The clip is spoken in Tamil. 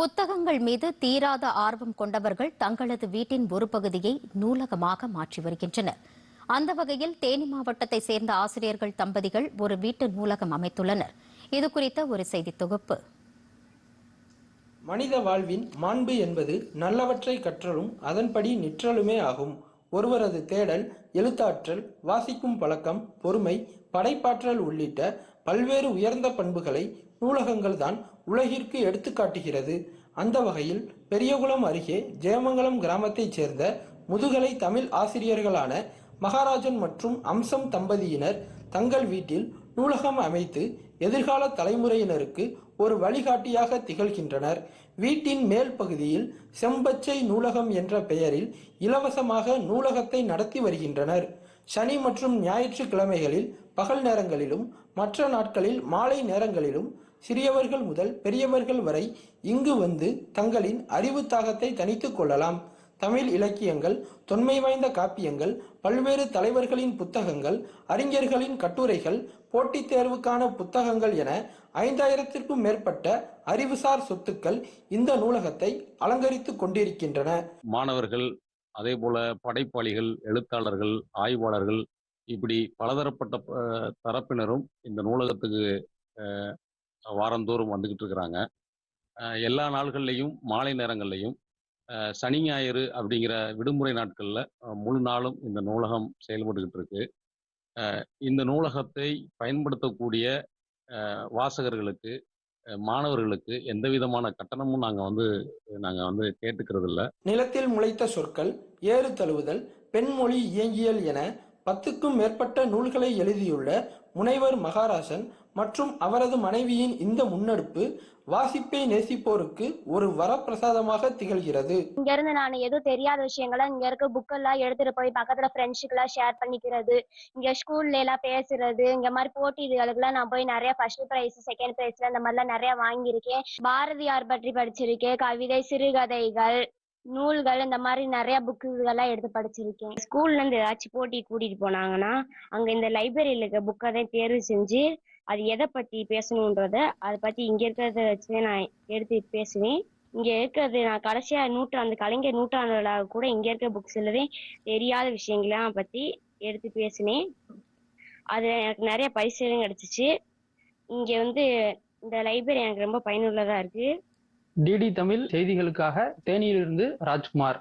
புத்தகங்கள் மீது தீராத ஆர்வம் கொண்டவர்கள் தங்களது வீட்டின் ஒரு பகுதியை நூலகமாக மாற்றி வருகின்றனர். அந்த வகையில் தேனி மாவட்டத்தை சேர்ந்த ஆசிரியர்கள் தம்பதிகள் ஒரு வீட்டு நூலகம் அமைத்துள்ளனர். இது குறித்த ஒரு செய்தி தொகுப்பு. மனித வாழ்வின் மாண்பு என்பது நல்லவற்றை கற்றலும் அதன்படி நிற்றலுமே ஆகும். ஒருவரது தேடல் எழுத்தாற்றல் வாசிக்கும் பழக்கம் பொறுமை படைப்பாற்றல் உள்ளிட்ட பல்வேறு உயர்ந்த பண்புகளை நூலகங்கள் தான் உலகிற்கு எடுத்துக்காட்டுகிறது அந்த வகையில் பெரியகுளம் அருகே ஜெயமங்கலம் கிராமத்தைச் சேர்ந்த முதுகலை தமிழ் ஆசிரியர்களான மகாராஜன் மற்றும் அம்சம் தம்பதியினர் தங்கள் வீட்டில் நூலகம் அமைத்து எதிர்கால தலைமுறையினருக்கு ஒரு வழிகாட்டியாக திகழ்கின்றனர். வீட்டின் மேல் பகுதியில் செம்பச்சை நூலகம் என்ற பெயரில் இலவசமாக நூலகத்தை நடத்தி வருகின்றனர். சனி மற்றும் ஞாயிற்றுக்கிழமைகளில் பகல் நேரங்களிலும் மற்ற நாட்களில் மாலை நேரங்களிலும் சிறியவர்கள் முதல் பெரியவர்கள் வரை இங்கு வந்து தங்களின் அறிவு தாகத்தை தணித்துக் கொள்ளலாம். தமிழ் இலக்கியங்கள் தொன்மை வாய்ந்த காப்பியங்கள் பல்வேறு தலைவர்களின் புத்தகங்கள் அறிஞர்களின் கட்டுரைகள் போட்டித் தேர்வுக்கான புத்தகங்கள் என ஐந்தாயிரத்திற்கும் மேற்பட்ட அறிவுசார் சொத்துக்கள் இந்த நூலகத்தை அலங்கரித்துக் கொண்டிருக்கின்றன. மாணவர்கள் அதே போல படைப்பாளிகள் எழுத்தாளர்கள் ஆய்வாளர்கள் இப்படி பலதரப்பட்ட தரப்பினரும் இந்த நூலகத்துக்கு வாரந்தோறும் வந்துக்கிட்டு இருக்கிறாங்க. எல்லா நாள்கள்லையும் மாலை நேரங்கள்லையும் சனி ஞாயிறு அப்படிங்கிற விடுமுறை நாட்களில் முழு நாளும் இந்த நூலகம் செயல்பட்டுக்கிட்டு இருக்கு. இந்த நூலகத்தை பயன்படுத்தக்கூடிய வாசகர்களுக்கு மாணவர்களுக்கு எந்த விதமான கட்டணமும் நாங்கள் வந்து நாங்கள் வந்து கேட்டுக்கிறது இல்லை நிலத்தில் முளைத்த சொற்கள் ஏறு தழுவுதல் பெண்மொழி இயங்கியல் என பத்துக்கும் மேற்பட்ட நூல்களை எழுதியுள்ள முனைவர் மகாராசன் மற்றும் அவரது மனைவியின் இந்த முன்னெடுப்பு வாசிப்பை நேசிப்போருக்கு ஒரு வரப்பிரசாதமாக திகழ்கிறது. இங்க இருந்து நான் எதுவும் தெரியாத விஷயங்களை இங்க இருக்க புக் எல்லாம் எடுத்துட்டு போய் பக்கத்துல ஃப்ரெண்ட்ஸுக்கு எல்லாம் ஷேர் பண்ணிக்கிறது. இங்க ஸ்கூல்ல எல்லாம் பேசுறது இங்க மாதிரி போட்டிகளுக்கெல்லாம் நான் போய் நிறைய ஃபர்ஸ்ட் பிரைஸ் செகண்ட் பிரைஸ்ல இந்த மாதிரிலாம் நிறைய வாங்கியிருக்கேன். பாரதியார் பற்றி படிச்சிருக்கேன். கவிதை சிறுகதைகள் நூல்கள் இந்த மாதிரி நிறைய புக்குகள்லாம் எடுத்து படிச்சிருக்கேன். ஸ்கூல்ல இருந்து ஏதாச்சும் போட்டி கூட்டிட்டு போனாங்கன்னா அங்க இந்த லைப்ரரியில இருக்க புக்கை தான் தேர்வு செஞ்சு அது எதை பத்தி பேசணுன்றத அதை பத்தி இங்க இருக்கிறத வச்சு நான் எடுத்து பேசுவேன். இங்க இருக்கிறது நான் கடைசியா நூற்றாண்டு கலைஞர் நூற்றாண்டுகளாக கூட இங்க இருக்க புக்ஸ் இல்லதே தெரியாத விஷயங்களாம் பத்தி எடுத்து பேசினேன் அது எனக்கு நிறைய பரிசுகளும் கிடைச்சிச்சு. இங்க வந்து இந்த லைப்ரரி எனக்கு ரொம்ப பயனுள்ளதா இருக்கு. டிடி தமிழ் செய்திகளுக்காக தேனியிலிருந்து ராஜ்குமார்.